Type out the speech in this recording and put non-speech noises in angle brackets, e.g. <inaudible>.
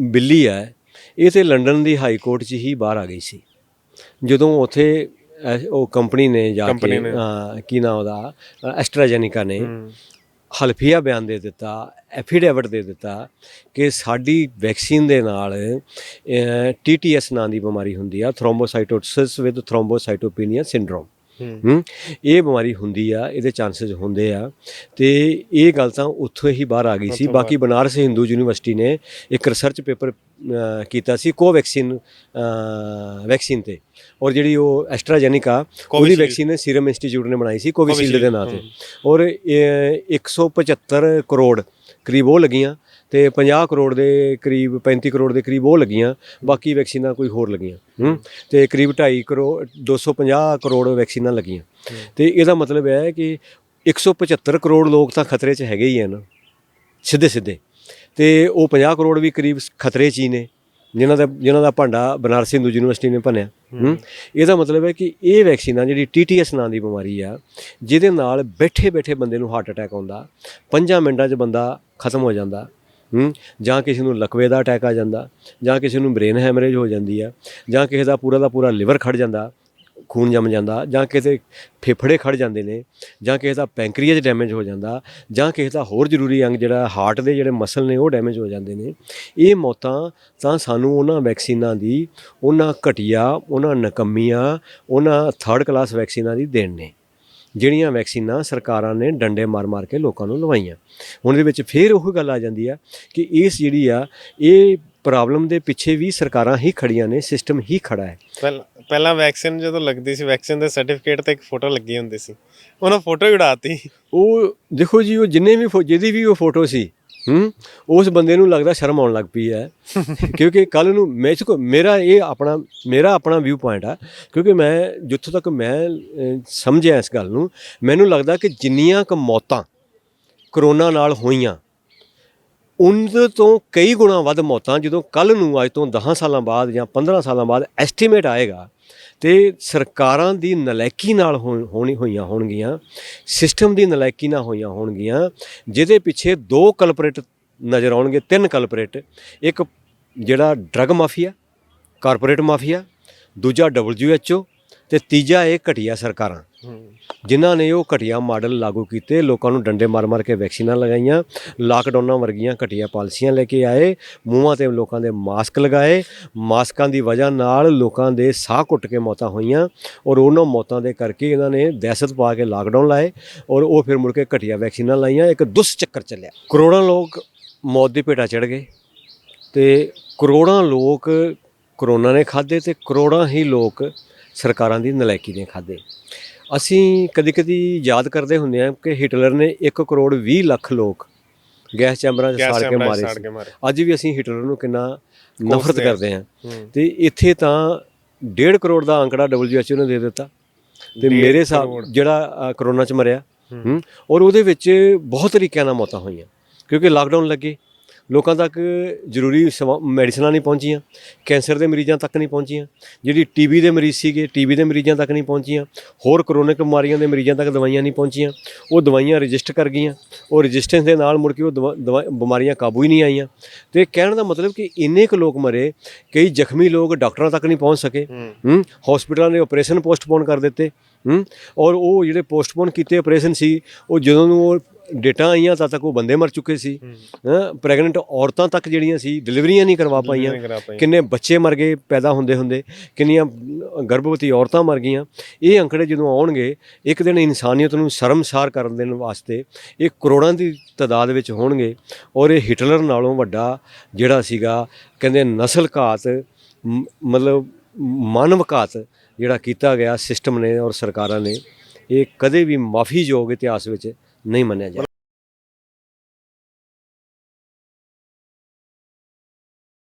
ਬਿੱਲੀ ਹੈ ਇਹ ਤੇ ਲੰਡਨ ਦੀ ਹਾਈ ਕੋਰਟ 'ਚ ਹੀ ਬਾਹਰ ਆ ਗਈ ਸੀ। ਜਦੋਂ ਉੱਥੇ ਉਹ ਕੰਪਨੀ ਨੇ ਜਾ ਕੇ ਕੀ ਨਾਮ ਉਹਦਾ ਐਸਟਰਾਜੈਨਿਕਾ ਨੇ ਹਲਫੀਆ ਬਿਆਨ ਦੇ ਦਿੱਤਾ ਐਫੀਡੇਵਿਟ ਦੇ ਦਿੱਤਾ ਕਿ ਸਾਡੀ ਵੈਕਸੀਨ ਦੇ ਨਾਲ ਟੀਟੀਐਸ ਨਾਂ ਦੀ ਬਿਮਾਰੀ ਹੁੰਦੀ ਆ ਥ੍ਰੋਮਬੋਸਾਈਟੋਸਿਸ ਵਿਦ ਥ੍ਰੋਮਬੋਸਾਈਟੋਪੀਨੀਆ ਸਿੰਡਰੋਮ। ਹੂੰ। ਇਹ ਬਿਮਾਰੀ ਹੁੰਦੀ ਆ ਇਹਦੇ ਚਾਂਸਸ ਹੁੰਦੇ ਆ। ਤੇ ਇਹ ਗੱਲ ਤਾਂ ਉੱਥੋਂ ਹੀ ਬਾਹਰ ਆ ਗਈ ਸੀ। ਬਾਕੀ ਬਨਾਰਸ ਹਿੰਦੂ ਯੂਨੀਵਰਸਿਟੀ ਨੇ ਇੱਕ ਰਿਸਰਚ ਪੇਪਰ ਕੀਤਾ ਸੀ ਕੋਵੈਕਸੀਨ ਵੈਕਸੀਨ ਤੇ। ਔਰ ਜਿਹੜੀ ਉਹ ਐਸਟਰਾਜੈਨਿਕਾ ਉਹਦੀ। ਵੈਕਸੀਨ ਸੀਰਮ ਇੰਸਟੀਚਿਊਟ ਨੇ ਬਣਾਈ ਸੀ ਕੋਵਿਸ਼ੀਲਡ ਦੇ ਨਾਂ ਤੇ। ਔਰ ਇਹ 175 ਕਰੋੜ ਕਰੀਬ ਉਹ ਲੱਗੀਆਂ ਤੇ 50 ਕਰੋੜ ਦੇ ਕਰੀਬ 35 ਕਰੋੜ ਦੇ ਕਰੀਬ ਉਹ ਲੱਗੀਆਂ, ਬਾਕੀ ਵੈਕਸੀਨਾਂ ਕੋਈ ਹੋਰ ਲੱਗੀਆਂ, ਹੂੰ? ਤੇ ਕਰੀਬ 2.5 ਕਰੋੜ 250 ਕਰੋੜ ਵੈਕਸੀਨਾਂ ਲੱਗੀਆਂ। ਤੇ ਇਹਦਾ ਮਤਲਬ ਹੈ ਕਿ 175 ਕਰੋੜ ਲੋਕ ਤਾਂ ਖਤਰੇ 'ਚ ਹੈਗੇ ਹੀ ਆ ਨਾ ਸਿੱਧੇ ਸਿੱਧੇ ਤੇ ਉਹ 50 ਕਰੋੜ ਵੀ ਕਰੀਬ ਖਤਰੇ 'ਚ ਹੀ ਨੇ। ਜਿਨ੍ਹਾਂ ਦਾ ਜਿਨ੍ਹਾਂ ਦਾ ਭਾਂਡਾ ਬਨਾਰਸ ਹਿੰਦੂ ਯੂਨੀਵਰਸਿਟੀ ਨੇ ਭੰਨਿਆ। ਹੂੰ। ਇਹਦਾ ਮਤਲਬ ਹੈ ਕਿ ਇਹ ਵੈਕਸੀਨਾਂ ਜਿਹੜੀ ਟੀਟੀਐਸ ਨਾਂ ਦੀ ਬਿਮਾਰੀ ਆ ਜਿਹਦੇ ਨਾਲ ਬੈਠੇ ਬੈਠੇ ਬੰਦੇ ਨੂੰ ਹਾਰਟ ਅਟੈਕ ਆਉਂਦਾ 5 ਮਿੰਟਾਂ 'ਚ ਬੰਦਾ ਖਤਮ ਹੋ ਜਾਂਦਾ ਹੂੰ? ਜਾਂ ਕਿਸੇ ਨੂੰ ਲਕਵੇ ਦਾ ਅਟੈਕ ਆ ਜਾਂਦਾ ਜਾਂ ਕਿਸੇ ਨੂੰ ਬ੍ਰੇਨ ਹੈਮਰੇਜ ਹੋ ਜਾਂਦੀ ਆ ਜਾਂ ਕਿਸੇ ਦਾ ਪੂਰਾ ਦਾ ਪੂਰਾ ਲਿਵਰ ਖੜ ਜਾਂਦਾ ਖੂਨ ਜੰਮ ਜਾਂਦਾ ਜਾਂ ਕਿਸੇ ਫੇਫੜੇ ਖੜ ਜਾਂਦੇ ਨੇ ਜਾਂ ਕਿਸੇ ਦਾ ਪੈਂਕਰੀਅਸ ਡੈਮੇਜ ਹੋ ਜਾਂਦਾ ਜਾਂ ਕਿਸੇ ਦਾ ਹੋਰ ਜ਼ਰੂਰੀ ਅੰਗ ਜਿਹੜਾ ਹਾਰਟ ਦੇ ਜਿਹੜੇ ਮਸਲ ਨੇ ਉਹ ਡੈਮੇਜ ਹੋ ਜਾਂਦੇ ਨੇ, ਇਹ ਮੌਤਾਂ ਤਾਂ ਸਾਨੂੰ ਉਹਨਾਂ ਵੈਕਸੀਨਾਂ ਦੀ ਉਹਨਾਂ ਘਟੀਆ, ਉਹਨਾਂ ਨਕੰਮੀਆਂ, ਉਹਨਾਂ ਥਰਡ ਕਲਾਸ ਵੈਕਸੀਨਾਂ ਦੀ ਦੇਣ ਨੇ, ਜਿਹੜੀਆਂ ਵੈਕਸੀਨਾਂ ਸਰਕਾਰਾਂ ਨੇ ਡੰਡੇ ਮਾਰ-ਮਾਰ ਕੇ ਲੋਕਾਂ ਨੂੰ ਲਵਾਈਆਂ। ਹੁਣ ਇਹਦੇ ਵਿੱਚ ਫੇਰ ਉਹ ਗੱਲ ਆ ਜਾਂਦੀ ਆ ਕਿ ਇਸ ਜਿਹੜੀ ਆ, ਇਹ ਪ੍ਰੋਬਲਮ ਦੇ ਪਿੱਛੇ ਵੀ ਸਰਕਾਰਾਂ ਹੀ ਖੜੀਆਂ ਨੇ ਸਿਸਟਮ ਹੀ ਖੜਾ ਹੈ। ਪਹਿਲਾਂ ਵੈਕਸੀਨ ਜਦੋਂ ਲੱਗਦੀ ਸੀ ਵੈਕਸੀਨ ਦੇ ਸਰਟੀਫਿਕੇਟ ਤੇ ਇੱਕ ਫੋਟੋ ਲੱਗੀ ਹੁੰਦੀ ਸੀ। ਉਹਨਾਂ ਫੋਟੋ ਹੀ ਉਡਾਤੀ। ਉਹ ਦੇਖੋ ਜੀ ਉਹ ਜਿੰਨੇ ਵੀ ਫੋ- ਜਿਹਦੀ ਵੀ ਉਹ ਫੋਟੋ ਸੀ ਹੂੰ ਉਸ ਬੰਦੇ ਨੂੰ ਲੱਗਦਾ ਸ਼ਰਮ ਆਉਣ ਲੱਗ ਪਈ ਹੈ। <laughs> ਕਿਉਂਕਿ ਕੱਲ ਨੂੰ ਮੈਂ ਇਸ ਕੋ ਮੇਰਾ ਇਹ ਆਪਣਾ ਮੇਰਾ ਆਪਣਾ ਵਿਊ ਪੁਆਇੰਟ ਆ ਕਿਉਂਕਿ ਮੈਂ ਜਿੱਥੋਂ ਤੱਕ ਮੈਂ ਅਹ, ਸਮਝਿਆ ਇਸ ਗੱਲ ਨੂੰ ਮੈਨੂੰ ਲੱਗਦਾ ਕਿ ਜਿੰਨੀਆਂ ਕੁ ਮੌਤਾਂ ਕਰੋਨਾ ਨਾਲ ਹੋਈਆਂ ਉਹਨਾਂ ਤੋਂ ਕਈ ਗੁਣਾ ਵੱਧ ਮੌਤਾਂ ਜਦੋਂ ਕੱਲ ਨੂੰ ਅੱਜ ਤੋਂ 10 ਸਾਲਾਂ ਬਾਅਦ ਜਾਂ 15 ਸਾਲਾਂ ਬਾਅਦ ਐਸਟੀਮੇਟ ਆਏਗਾ ਤੇ ਸਰਕਾਰਾਂ ਦੀ ਨਲਾਇਕੀ ਨਾਲ ਹੋਣੀ ਹੋਈਆਂ ਹੋਣਗੀਆਂ, ਸਿਸਟਮ ਦੀ ਨਲਾਇਕੀ ਨਾਲ ਹੋਈਆਂ ਹੋਣਗੀਆਂ, ਜਿਹਦੇ ਪਿੱਛੇ ਦੋ ਕਲਪਰੇਟ ਨਜ਼ਰ ਆਉਣਗੇ, ਤਿੰਨ ਕਲਪਰੇਟ ਇੱਕ ਜਿਹੜਾ ਡਰਗ ਮਾਫੀਆ ਕਾਰਪੋਰੇਟ ਮਾਫੀਆ ਦੂਜਾ WHO ਤੇ ਤੀਜਾ ਇਹ ਘਟੀਆ ਸਰਕਾਰਾਂ। ਜਿਨ੍ਹਾਂ ਨੇ ਉਹ ਘਟੀਆ ਮਾਡਲ ਲਾਗੂ ਕੀਤੇ, ਲੋਕਾਂ ਨੂੰ ਡੰਡੇ ਮਾਰ-ਮਾਰ ਕੇ ਵੈਕਸੀਨਾਂ ਲਗਾਈਆਂ ਲਾਕਡਾਊਨਾਂ ਵਰਗੀਆਂ ਘਟੀਆ ਪਾਲਿਸੀਆਂ ਲੈ ਕੇ ਆਏ, ਮੂੰਹਾਂ ਤੇ ਲੋਕਾਂ ਦੇ ਮਾਸਕ ਲਗਾਏ, ਮਾਸਕਾਂ ਦੀ ਵਜ੍ਹਾ ਨਾਲ ਲੋਕਾਂ ਦੇ ਸਾਹ ਘੁੱਟ ਕੇ ਮੌਤਾਂ ਹੋਈਆਂ ਔਰ ਉਹਨਾਂ ਮੌਤਾਂ ਦੇ ਕਰਕੇ ਇਹਨਾਂ ਨੇ ਦਹਿਸ਼ਤ ਪਾ ਕੇ ਲਾਕਡਾਊਨ ਲਾਏ ਔਰ ਉਹ ਫਿਰ ਮੁੜ ਕੇ ਘਟੀਆ ਵੈਕਸੀਨਾਂ ਲਾਈਆਂ। ਇੱਕ ਦੁਸ਼ ਚੱਕਰ ਚੱਲਿਆ। ਕਰੋੜਾਂ ਲੋਕ ਮੌਤ ਦੀ ਭੇਟਾ ਚੜ ਗਏ ਤੇ ਕਰੋੜਾਂ ਲੋਕ ਕਰੋਨਾ ਨੇ ਖਾਦੇ ਤੇ ਕਰੋੜਾਂ ਹੀ ਲੋਕ ਸਰਕਾਰਾਂ ਦੀ ਨਲਾਇਕੀ ਨੇ ਖਾਦੇ। ਅਸੀਂ ਕਦੀ-ਕਦੀ ਯਾਦ ਕਰਦੇ ਹੁੰਦੇ ਹਾਂ ਕਿ ਹਿਟਲਰ ਨੇ 1 ਕਰੋੜ 20 ਲੱਖ ਲੋਕ ਗੈਸ ਚੈਂਬਰਾਂ 'ਚ ਸਾੜ ਕੇ ਮਾਰੇ ਸੀ। ਅੱਜ ਵੀ ਅਸੀਂ ਹਿਟਲਰ ਨੂੰ ਕਿੰਨਾ ਨਫ਼ਰਤ। ਕਰਦੇ ਹਾਂ। ਤੇ ਇੱਥੇ ਤਾਂ 1.5 ਕਰੋੜ ਦਾ ਅੰਕੜਾ WHO ਨੇ ਦੇ ਦਿੱਤਾ। ਤੇ ਮੇਰੇ ਹਿਸਾਬ। ਜਿਹੜਾ ਕਰੋਨਾ 'ਚ ਮਰਿਆ। ਹੂੰ। ਔਰ ਉਹਦੇ ਵਿੱਚ ਬਹੁਤ ਤਰੀਕਿਆਂ ਨਾਲ ਮੌਤਾਂ ਹੋਈਆਂ। ਕਿਉਂਕਿ ਲਾਕਡਾਊਨ ਲੱਗੇ। ਲੋਕਾਂ ਤੱਕ ਜ਼ਰੂਰੀ ਮੈਡੀਸਨਾਂ ਨਹੀਂ ਪਹੁੰਚੀਆਂ ਕੈਂਸਰ ਦੇ ਮਰੀਜ਼ਾਂ ਤੱਕ ਨਹੀਂ ਪਹੁੰਚੀਆਂ ਜਿਹੜੀ ਟੀਬੀ ਦੇ ਮਰੀਜ਼ ਸੀਗੇ ਟੀਬੀ ਦੇ ਮਰੀਜ਼ਾਂ ਤੱਕ ਨਹੀਂ ਪਹੁੰਚੀਆਂ ਹੋਰ ਕਰੋਨਿਕ ਬਿਮਾਰੀਆਂ ਦੇ ਮਰੀਜ਼ਾਂ ਤੱਕ ਦਵਾਈਆਂ ਨਹੀਂ ਪਹੁੰਚੀਆਂ ਉਹ ਦਵਾਈਆਂ ਰਜਿਸਟ ਕਰ ਗਈਆਂ ਉਹ ਰਜਿਸਟੈਂਸ ਦੇ ਨਾਲ ਮੁੜ ਕੇ ਉਹ ਬਿਮਾਰੀਆਂ ਕਾਬੂ ਹੀ ਨਹੀਂ ਆਈਆਂ। ਤੇ ਕਹਿਣ ਦਾ ਮਤਲਬ ਕਿ ਇੰਨੇ ਕੁ ਲੋਕ ਮਰੇ ਕਈ ਜ਼ਖਮੀ ਲੋਕ ਡਾਕਟਰਾਂ ਤੱਕ ਨਹੀਂ ਪਹੁੰਚ ਸਕੇ ਹੂੰ। ਹਸਪੀਟਲਾਂ ਨੇ ਆਪਰੇਸ਼ਨ ਪੋਸਟਪੋਨ ਕਰ ਦਿੱਤੇ ਹੂੰ ਔਰ ਉਹ ਜਿਹੜੇ ਪੋਸਟਪੋਨ ਕੀਤੇ ਆਪਰੇਸ਼ਨ ਸੀ ਉਹ ਜਦੋਂ ਨੂੰ ਉਹ ਡੇਟਾ ਆਈਆਂ ਤਦ ਤੱਕ ਉਹ ਬੰਦੇ ਮਰ ਚੁੱਕੇ ਸੀ। ਪ੍ਰੈਗਨੈਂਟ ਔਰਤਾਂ ਤੱਕ ਜਿਹੜੀਆਂ ਸੀ ਡਿਲੀਵਰੀਆਂ ਨਹੀਂ ਕਰਵਾ ਪਾਈਆਂ। ਕਿੰਨੇ ਬੱਚੇ ਮਰ ਗਏ ਪੈਦਾ ਹੁੰਦੇ ਹੁੰਦੇ ਕਿੰਨੀਆਂ ਗਰਭਵਤੀ ਔਰਤਾਂ ਮਰ ਗਈਆਂ। ਇਹ ਅੰਕੜੇ ਜਦੋਂ ਆਉਣਗੇ ਇੱਕ ਦਿਨ ਇਨਸਾਨੀਅਤ ਨੂੰ ਸ਼ਰਮਸਾਰ ਕਰਨ ਦੇਣ ਵਾਸਤੇ ਇਹ ਕਰੋੜਾਂ ਦੀ ਤਾਦਾਦ ਵਿੱਚ ਹੋਣਗੇ ਔਰ ਇਹ ਹਿਟਲਰ ਨਾਲੋਂ ਵੱਡਾ ਜਿਹੜਾ ਸੀਗਾ ਕਹਿੰਦੇ ਨਸਲ ਘਾਤ ਮਤਲਬ ਮਾਨਵ ਘਾਤ ਜਿਹੜਾ ਕੀਤਾ ਗਿਆ ਸਿਸਟਮ ਨੇ ਔਰ ਸਰਕਾਰਾਂ ਨੇ ਇਹ ਕਦੇ ਵੀ ਮਾਫੀਯੋਗ ਇਤਿਹਾਸ ਵਿੱਚ ਨਹੀਂ ਮੰਨਿਆ ਜਾ